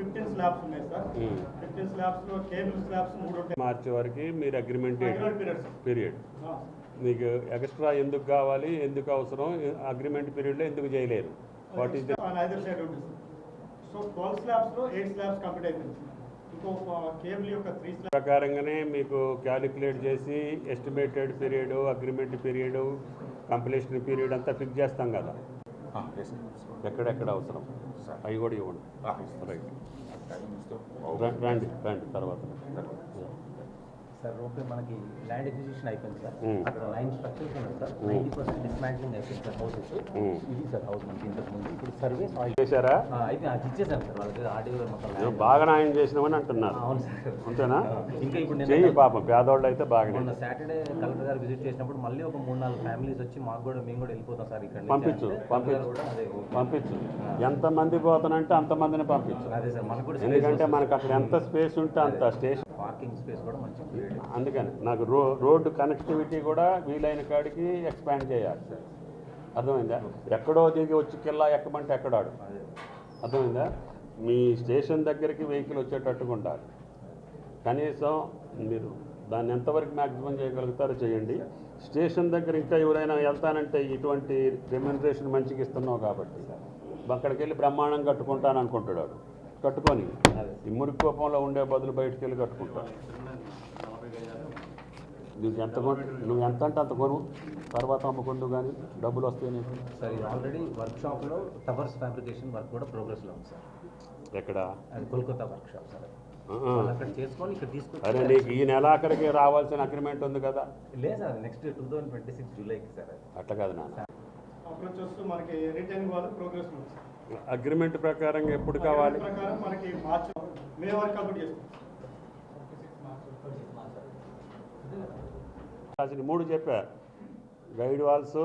Fifteen slabs ఉన్నాయి sir. Um. Fifteen స్లాబ్స్లో cable slabs మూడు ఉంటాయి. మార్చి వరకు మీరు అగ్రిమెంట్. పీరియడ్ మీకు ఎక్స్ట్రా ఎందుకు కావాలి ఎందుకు అవసరం అగ్రిమెంట్ పీరియడ్లో ఎందుకు చేయలేరు? వాట్ ఈస్ సో ట్వెల్వ్ స్లాబ్స్లో ఎయిట్ కంప్లీట్ అయిపోయింది స్లాబ్స్ ప్రకారంగానే మీకు క్యాలిక్యులేట్ చేసి estimated period agreement period completion period అంతా ఫిక్స్ చేస్తాం కదా. ఎక్కడెక్కడ అవసరం? అవి కూడా ఇవ్వండి. రైట్ రండి రండి తర్వాత. సార్ ఓకే మనకి ల్యాండ్ ఎక్విజిషన్ అయిపోయింది సార్. అక్కడ నైన్ స్ట్రక్చర్స్ ఉన్నాయి sir. Hmm. Ninety percent dismantling అయిపోయింది సార్ హౌసెస్. ఇది సార్ హౌస్ మనకి ఇంతకు ముందు. ఇప్పుడు సర్వీస్ ఆయిల్ చేశారా? అయితే అది ఇచ్చేసాను సార్ వాళ్ళకి. ఆర్డీఓ మొత్తం. బాగా న్యాయం చేసినామని అంటున్నారు. అవును సార్. అంతేనా? ఇంకా ఇప్పుడు నేను పాపం. పేదోళ్ళు అయితే బాగానే. మొన్న సాటర్డే కలెక్టర్ గారు విజిట్ చేసినప్పుడు మళ్ళీ ఒక మూడు నాలుగు ఫ్యామిలీస్ వచ్చి మాకు కూడా మేము కూడా వెళ్ళిపోతాం సార్ ఇక్కడ పంపించు. పంపించు. పంపించు. ఎంతమంది పోతానంటే అంతమందిని పంపించు. అదే సార్ మనకు కూడా ఎందుకంటే మనకు అక్కడ ఎంత స్పేస్ ఉంటే అంత స్టేషన్ పార్కింగ్ స్పేస్ కూడా మంచి అందుకని నాకు రో రోడ్డు కనెక్టివిటీ కూడా వీలైన కాడికి ఎక్స్పాండ్ చేయాలి. అర్థమైందా? ఎక్కడో దిగి వచ్చి కిల్లా ఎక్కమంటే ఎక్కడాడు? అర్థమైందా? మీ స్టేషన్ దగ్గరికి వెహికల్ వచ్చేటట్టుగా ఉండాలి. కనీసం మీరు దాన్ని ఎంతవరకు మ్యాక్సిమం చేయగలుగుతారో చేయండి. స్టేషన్ దగ్గర ఇంకా ఎవరైనా వెళ్తానంటే ఇటువంటి రెమ్యునరేషన్ మంచిగా ఇస్తున్నావు కాబట్టి. అక్కడికి వెళ్ళి బ్రహ్మాండం కట్టుకుంటాను అనుకుంటాడు వాడు. కట్టుకొని ఈ మురికి కోపంలో ఉండే బదులు బయటికి వెళ్ళి కట్టుకుంటాడు నీకు ఎంత నువ్వు ఎంత అంటే అంత కొను తర్వాత అమ్ముకుందు కానీ డబ్బులు వస్తాయి నీకు. సార్ ఆల్రెడీ వర్క్ షాప్లో టవర్స్ ఫ్యాబ్రికేషన్ వర్క్ కూడా ప్రోగ్రెస్లో ఉంది సార్. ఎక్కడ? కోల్కతా వర్క్ షాప్ సార్ అరే నీకు ఈ నెలాఖరికి రావాల్సిన అగ్రిమెంట్ ఉంది కదా. లేదు sir next two thousand twenty six జూలైకి sir అట్లా కాదు నాన్న. అప్రోచ్ వస్తూ మనకి రిటర్న్ వాళ్ళు ప్రోగ్రెస్ ఉంది సార్. అగ్రిమెంట్ ప్రకారం ఎప్పుడు కావాలి? Agreement ప్రకారం మనకి మార్చ్ మే వరకు కంప్లీట్ చేస్తాం. అసలు మూడు చెప్పా. గైడ్ వాల్స్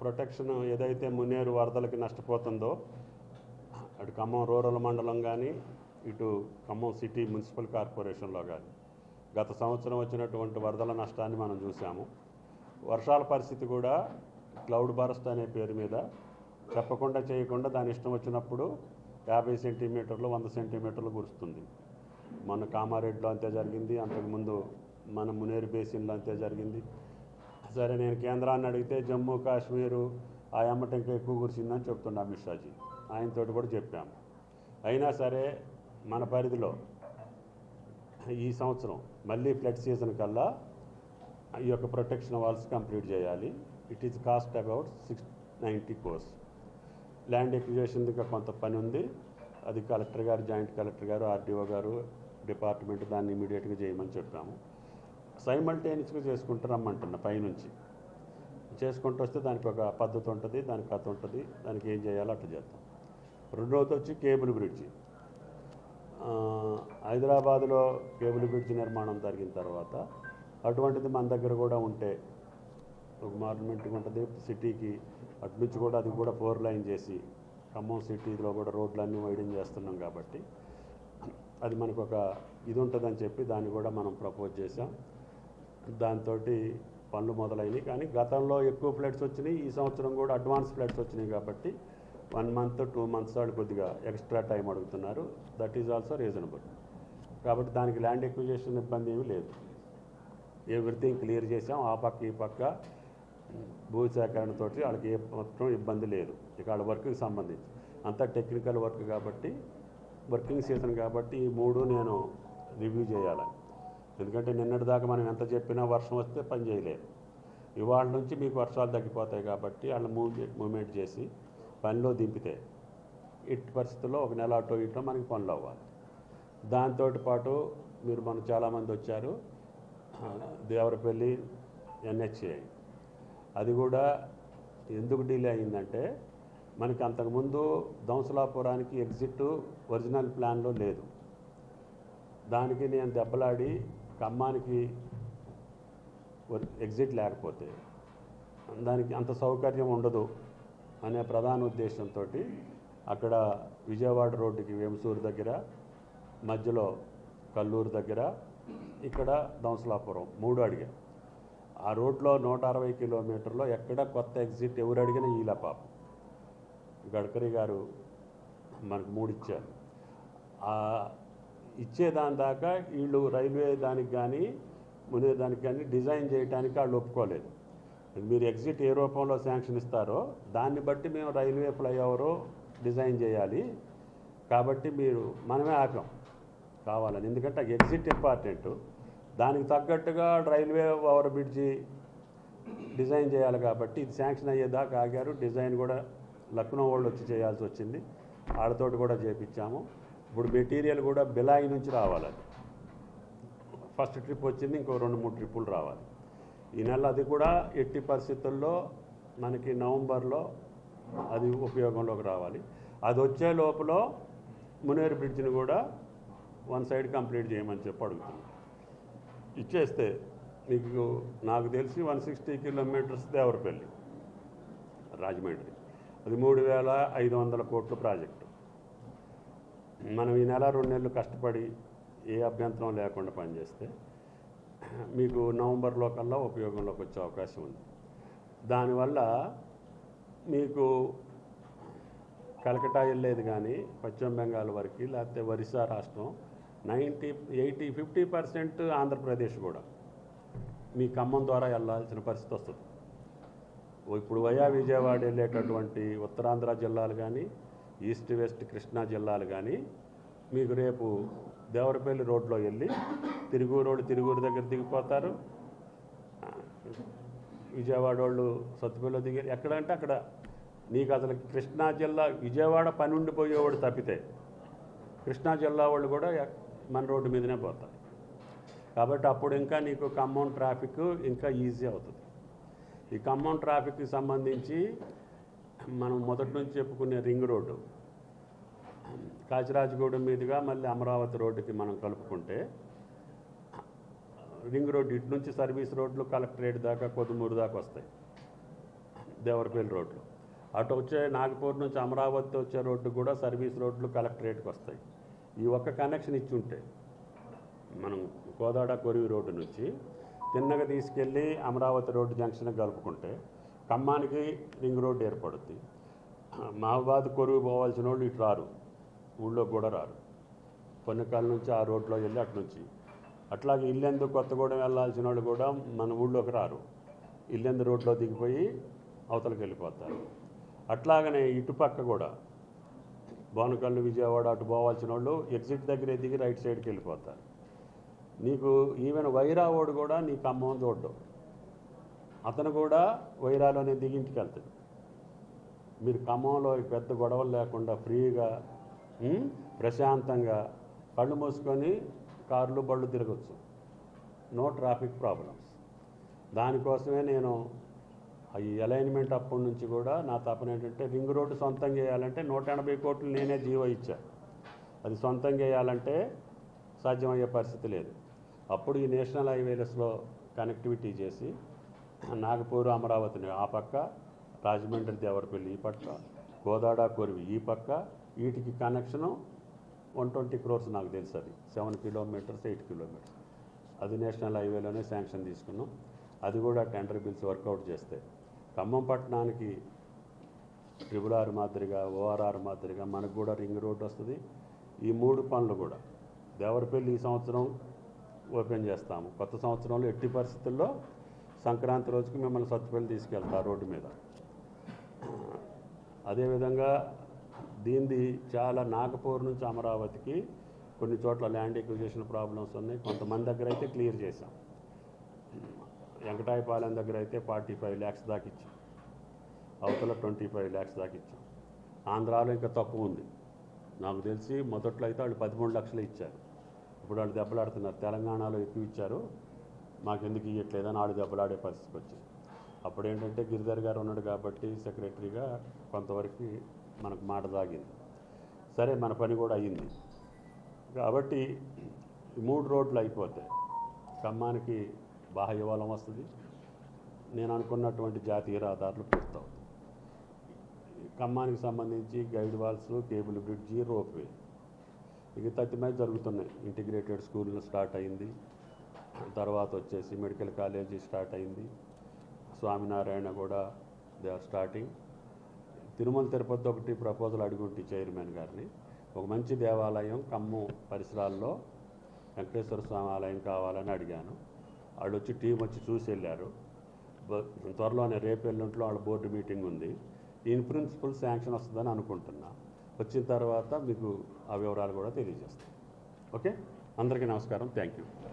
ప్రొటెక్షన్ ఏదైతే మున్నేరు వరదలకి నష్టపోతుందో అటు ఖమ్మం రూరల్ మండలం కానీ ఇటు ఖమ్మం సిటీ మున్సిపల్ కార్పొరేషన్లో కానీ గత సంవత్సరం వచ్చినటువంటి వరదల నష్టాన్ని మనం చూసాము వర్షాల పరిస్థితి కూడా క్లౌడ్ బరస్ట్ అనే పేరు మీద చెప్పకుండా చేయకుండా దాని ఇష్టం వచ్చినప్పుడు యాభై సెంటీమీటర్లు వంద సెంటీమీటర్లు కురుస్తుంది మన కామారెడ్డిలో అంతే జరిగింది. అంతకుముందు మన మునేరు బేసిన్లో అంతే జరిగింది. సరే నేను కేంద్రాన్ని అడిగితే జమ్మూ కాశ్మీరు ఆ ఎమ్మట ఇంకా ఎక్కువ కురిసిందని చెప్తుండే అమిత్ షాజీ ఆయనతోటి కూడా చెప్పాము. అయినా సరే మన పరిధిలో ఈ సంవత్సరం మళ్ళీ ఫ్లడ్ సీజన్ కల్లా ఈ యొక్క ప్రొటెక్షన్ వాల్స్ కంప్లీట్ చేయాలి. It is cost about six ninety crores land acquisition ఇంకా కొంత పని ఉంది. అది కలెక్టర్ గారు జాయింట్ కలెక్టర్ గారు ఆర్డీఓ గారు డిపార్ట్మెంట్ దాన్ని ఇమీడియట్గా చేయమని చెప్పాము. సైమల్టేనియస్గా చేసుకుంటూ రమ్మంటున్నా పైనుంచి. చేసుకుంటూ వస్తే దానికి ఒక పద్ధతి ఉంటుంది దానికి కథ ఉంటుంది దానికి ఏం చేయాలో అట్లా చేద్దాం రెండవది వచ్చి కేబుల్ బ్రిడ్జి. హైదరాబాద్లో కేబుల్ బ్రిడ్జ్ నిర్మాణం జరిగిన తర్వాత అటువంటిది మన దగ్గర కూడా ఉంటే ఒక మార్నమెంట్గా ఉంటుంది సిటీకి అటు నుంచి కూడా అది కూడా ఫోర్ లైన్ చేసి ఖమ్మం సిటీలో కూడా రోడ్లన్నీ వైడింగ్ చేస్తున్నాం కాబట్టి అది మనకు ఒక ఇది ఉంటుందని చెప్పి దాన్ని కూడా మనం ప్రపోజ్ చేసాం దాంతో పనులు మొదలైనవి కానీ గతంలో ఎక్కువ ఫ్లడ్స్ వచ్చినాయి ఈ సంవత్సరం కూడా అడ్వాన్స్ ఫ్లడ్స్ వచ్చినాయి కాబట్టి వన్ మంత్ టూ మంత్స్ వాళ్ళు కొద్దిగా ఎక్స్ట్రా టైం అడుగుతున్నారు. దట్ ఈజ్ ఆల్సో రీజనబుల్ కాబట్టి దానికి ల్యాండ్ ఎక్విజేషన్ ఇబ్బంది ఏమీ లేదు. ఎవ్రీథింగ్ క్లియర్ చేసాం ఆ పక్క ఈ పక్క. భూసేకరణతో వాళ్ళకి ఏ మాత్రం ఇబ్బంది లేదు. ఇక వాళ్ళ వర్క్కి సంబంధించి. అంతా టెక్నికల్ వర్క్ కాబట్టి వర్కింగ్ సీజన్ కాబట్టి ఈ మూడు నేను రివ్యూ చేయాలి. ఎందుకంటే నిన్నటి దాకా మనం ఎంత చెప్పినా వర్షం వస్తే పని చేయలేదు ఇవాళ నుంచి మీకు వర్షాలు తగ్గిపోతాయి కాబట్టి వాళ్ళ మూవ్ మూమెంట్ చేసి పనిలో దింపితే ఇట్టి పరిస్థితుల్లో ఒక నెల అటో ఇటో మనకి పనులు అవ్వాలి. దాంతో పాటు మీరు మనం చాలామంది వచ్చారు. దేవరపల్లి ఎన్హెచ్ఏ. అది కూడా ఎందుకు డిలే అయిందంటే మనకి అంతకుముందు దంసలాపురానికి ఎగ్జిట్ ఒరిజినల్ ప్లాన్లో లేదు. దానికి నేను దెబ్బలాడి ఖమ్మానికి ఎగ్జిట్ లేకపోతే దానికి అంత సౌకర్యం ఉండదు అనే ప్రధాన ఉద్దేశంతో అక్కడ విజయవాడ రోడ్డుకి వేమసూరు దగ్గర మధ్యలో కల్లూరు దగ్గర ఇక్కడ దంసలాపురం మూడు అడిగా. ఆ రోడ్లో నూట అరవై కిలోమీటర్లో ఎక్కడ కొత్త ఎగ్జిట్ ఎవరు అడిగినా ఈల పాపం. గడ్కరీ గారు మనకు మూడిచ్చారు ఇచ్చేదాని దాకా వీళ్ళు రైల్వే దానికి కానీ మునే దానికి కానీ డిజైన్ చేయడానికి వాళ్ళు ఒప్పుకోలేదు. మీరు ఎగ్జిట్ ఏ రూపంలో శాంక్షన్ ఇస్తారో దాన్ని బట్టి మేము రైల్వే ఫ్లైఓవర్ డిజైన్ చేయాలి. కాబట్టి మీరు మనమే ఆపాం కావాలని. ఎందుకంటే ఎగ్జిట్ ఇంపార్టెంట్. దానికి తగ్గట్టుగా రైల్వే ఓవర్ బ్రిడ్జి డిజైన్ చేయాలి కాబట్టి ఇది శాంక్షన్ అయ్యేదాకా ఆగారు. డిజైన్ కూడా లక్నో వాళ్ళు వచ్చి చేయాల్సి వచ్చింది. వాళ్ళతోటి కూడా చేపించాము. ఇప్పుడు మెటీరియల్ కూడా బిలాయి నుంచి రావాలి అది. ఫస్ట్ ట్రిప్ వచ్చింది ఇంకో రెండు మూడు ట్రిప్పులు రావాలి. ఈ నెల అది కూడా ఎట్టి పరిస్థితుల్లో మనకి నవంబర్లో అది ఉపయోగంలోకి రావాలి. అది వచ్చే లోపల మునేరు బ్రిడ్జ్ని కూడా వన్ సైడ్ కంప్లీట్ చేయమని చెప్పి అడుగుతున్నాం. ఇచ్చేస్తే మీకు నాకు తెలిసి one sixty kilometres Devarapalli Rajahmundry. అది మూడు వేల ఐదు వందల కోట్ల ప్రాజెక్టు. మనం ఈ నెల రెండు నెలలు కష్టపడి ఏ అభ్యంతరం లేకుండా పనిచేస్తే మీకు నవంబర్లో కల్లా ఉపయోగంలోకి వచ్చే అవకాశం ఉంది. దానివల్ల మీకు కలకటా వెళ్ళేది కానీ పశ్చిమ బెంగాల్ వరకు లేకపోతే ఒరిస్సా రాష్ట్రం ninety eighty fifty percent Andhra Pradesh కూడా మీ ఖమ్మం ద్వారా వెళ్ళాల్సిన పరిస్థితి వస్తుంది. ఇప్పుడు వయా విజయవాడ వెళ్ళేటటువంటి ఉత్తరాంధ్ర జిల్లాలు కానీ ఈస్ట్ వెస్ట్ కృష్ణా జిల్లాలు కానీ మీకు రేపు దేవరపల్లి రోడ్లో వెళ్ళి తిరుగురు వాళ్ళు తిరుగురు దగ్గర దిగిపోతారు. విజయవాడ వాళ్ళు సత్తుపల్లిలో దిగి ఎక్కడంటే అక్కడ నీకు అసలు కృష్ణా జిల్లా విజయవాడ పని ఉండిపోయేవాడు తప్పితే కృష్ణా జిల్లా వాళ్ళు కూడా మన రోడ్డు మీదనే పోతాయి కాబట్టి అప్పుడు ఇంకా నీకు ఖమ్మం ట్రాఫిక్ ఇంకా ఈజీ అవుతుంది. ఈ ఖమ్మం ట్రాఫిక్కి సంబంధించి మనం మొదటి నుంచి చెప్పుకునే రింగ్ రోడ్డు కాచిరాజగూడెం మీదుగా మళ్ళీ అమరావతి రోడ్డుకి మనం కలుపుకుంటే రింగ్ రోడ్డు ఇటు నుంచి సర్వీస్ రోడ్లు కలెక్టరేట్ దాకా కొద్దిమూరు దాకా వస్తాయి. దేవరపల్లి రోడ్లు. అటు వచ్చే నాగపూర్ నుంచి అమరావతి వచ్చే రోడ్డు కూడా సర్వీస్ రోడ్లు కలెక్టరేట్కి వస్తాయి. ఈ ఒక్క కనెక్షన్ ఇచ్చి ఉంటే మనం కోదాడ కొరివి రోడ్డు నుంచి తిన్నగా తీసుకెళ్ళి అమరావతి రోడ్డు జంక్షన్ కలుపుకుంటే ఖమ్మానికి రింగ్ రోడ్డు ఏర్పడుద్ది. మహబాద్ కొరువు పోవాల్సిన వాళ్ళు ఇటు రారు. ఊళ్ళో కూడా రారు. పొన్నకాల నుంచి ఆ రోడ్లో వెళ్ళి అటు నుంచి. అట్లాగే ఇల్లెందు కొత్తగూడెం వెళ్ళాల్సిన వాళ్ళు కూడా మన ఊళ్ళోకి రారు. ఇల్లెందు రోడ్లో దిగిపోయి అవతలకి వెళ్ళిపోతారు అట్లాగనే ఇటుపక్క కూడా బోనకల్లు విజయవాడ అటు పోవాల్సిన వాళ్ళు ఎగ్జిట్ దగ్గర దిగి రైట్ సైడ్కి వెళ్ళిపోతారు. నీకు ఈవెన్ వైరావోడు కూడా నీ ఖమ్మం చూడ్డం. అతను కూడా వైరాలోనే దిగి ఇంటికి వెళ్తాడు. మీరు ఖమ్మంలో పెద్ద గొడవలు లేకుండా ఫ్రీగా ప్రశాంతంగా కళ్ళు మూసుకొని కార్లు బళ్ళు తిరగచ్చు. నో ట్రాఫిక్ ప్రాబ్లమ్స్ దానికోసమే నేను ఈ అలైన్మెంట్ అప్పటి నుంచి కూడా నా తపన ఏంటంటే రింగ్ రోడ్డు సొంతంగా వేయాలంటే నూట ఎనభై కోట్లు నేనే జీవో ఇచ్చా. అది సొంతంగా వేయాలంటే సాధ్యమయ్యే పరిస్థితి లేదు. అప్పుడు ఈ నేషనల్ హైవేలస్లో కనెక్టివిటీ చేసి నాగపూర్ అమరావతిని ఆ పక్క రాజమండ్రి దేవరపల్లి ఈ పక్క గోదాడ కొరివి ఈ పక్క వీటికి కనెక్షను వన్ ట్వంటీ క్రోర్స్ నాకు తెలుసు అది. Seven kilometres eight kilometres. అది నేషనల్ హైవేలోనే శాంక్షన్ తీసుకున్నాం. అది కూడా టెండర్ బిల్స్ వర్కౌట్ చేస్తాయి ఖమ్మం పట్టణానికి ట్రిపుల్ ఆర్ మాదిరిగా ఓఆర్ఆర్ మాదిరిగా మనకు కూడా రింగ్ రోడ్ వస్తుంది. ఈ మూడు పనులు కూడా దేవరపల్లి ఈ సంవత్సరం ఓపెన్ చేస్తాము. కొత్త సంవత్సరంలో ఎట్టి పరిస్థితుల్లో సంక్రాంతి రోజుకి మిమ్మల్ని సత్తుపల్లి తీసుకెళ్తా రోడ్డు మీద. అదేవిధంగా దీనిది చాలా నాగపూర్ నుంచి అమరావతికి కొన్ని చోట్ల ల్యాండ్ ఎక్విజేషన్ ప్రాబ్లమ్స్ ఉన్నాయి. కొంతమంది దగ్గర అయితే క్లియర్ చేశాం. వెంకటాయపాలెం దగ్గర అయితే ఫార్టీ ఫైవ్ ల్యాక్స్ దాకా ఇచ్చాం. అవతల ట్వంటీ ఫైవ్ ల్యాక్స్ దాకా ఇచ్చాం. ఆంధ్రాలో ఇంకా తక్కువ ఉంది. నాకు తెలిసి మొదట్లో అయితే వాళ్ళు పదమూడు లక్షలు ఇచ్చారు. ఇప్పుడు వాళ్ళు దెబ్బలాడుతున్నారు. తెలంగాణలో ఎక్కువ ఇచ్చారు. మాకు మాకెందుకు ఇవ్వట్లేదని వాళ్ళు దెబ్బలాడే పరిస్థితికి వచ్చింది అప్పుడు ఏంటంటే గిరిధర్ గారు ఉన్నాడు కాబట్టి సెక్రటరీగా కొంతవరకు మనకు మాట దాగింది. సరే మన పని కూడా అయ్యింది. కాబట్టి మూడు రోడ్లు అయిపోతాయి. ఖమ్మానికి బాహ్యవలం వస్తుంది. నేను అనుకున్నటువంటి జాతీయ రహదారులు పూర్తవుతాయి ఖమ్మానికి సంబంధించి guide walls cable bridge ropeway ఇక తత్తిమై జరుగుతున్నాయి. ఇంటిగ్రేటెడ్ స్కూల్ స్టార్ట్ అయింది. తర్వాత వచ్చేసి మెడికల్ కాలేజీ స్టార్ట్ అయింది. స్వామినారాయణ కూడా they are starting. Tirumala Tirupati ఒకటి ప్రపోజల్ అడుగుంటి చైర్మన్ గారిని. ఒక మంచి దేవాలయం కమ్ము పరిసరాల్లో వెంకటేశ్వర స్వామి ఆలయం కావాలని అడిగాను. వాళ్ళు వచ్చి టీం వచ్చి చూసి వెళ్ళారు త్వరలోనే రేపు ఎల్లుంట్లో వాళ్ళ బోర్డు మీటింగ్ ఉంది. ఇన్ ప్రిన్సిపల్ శాంక్షన్ వస్తుందని అనుకుంటున్నా. వచ్చిన తర్వాత మీకు ఆ వివరాలు కూడా తెలియజేస్తాం. ఓకే? అందరికీ నమస్కారం. Thank you.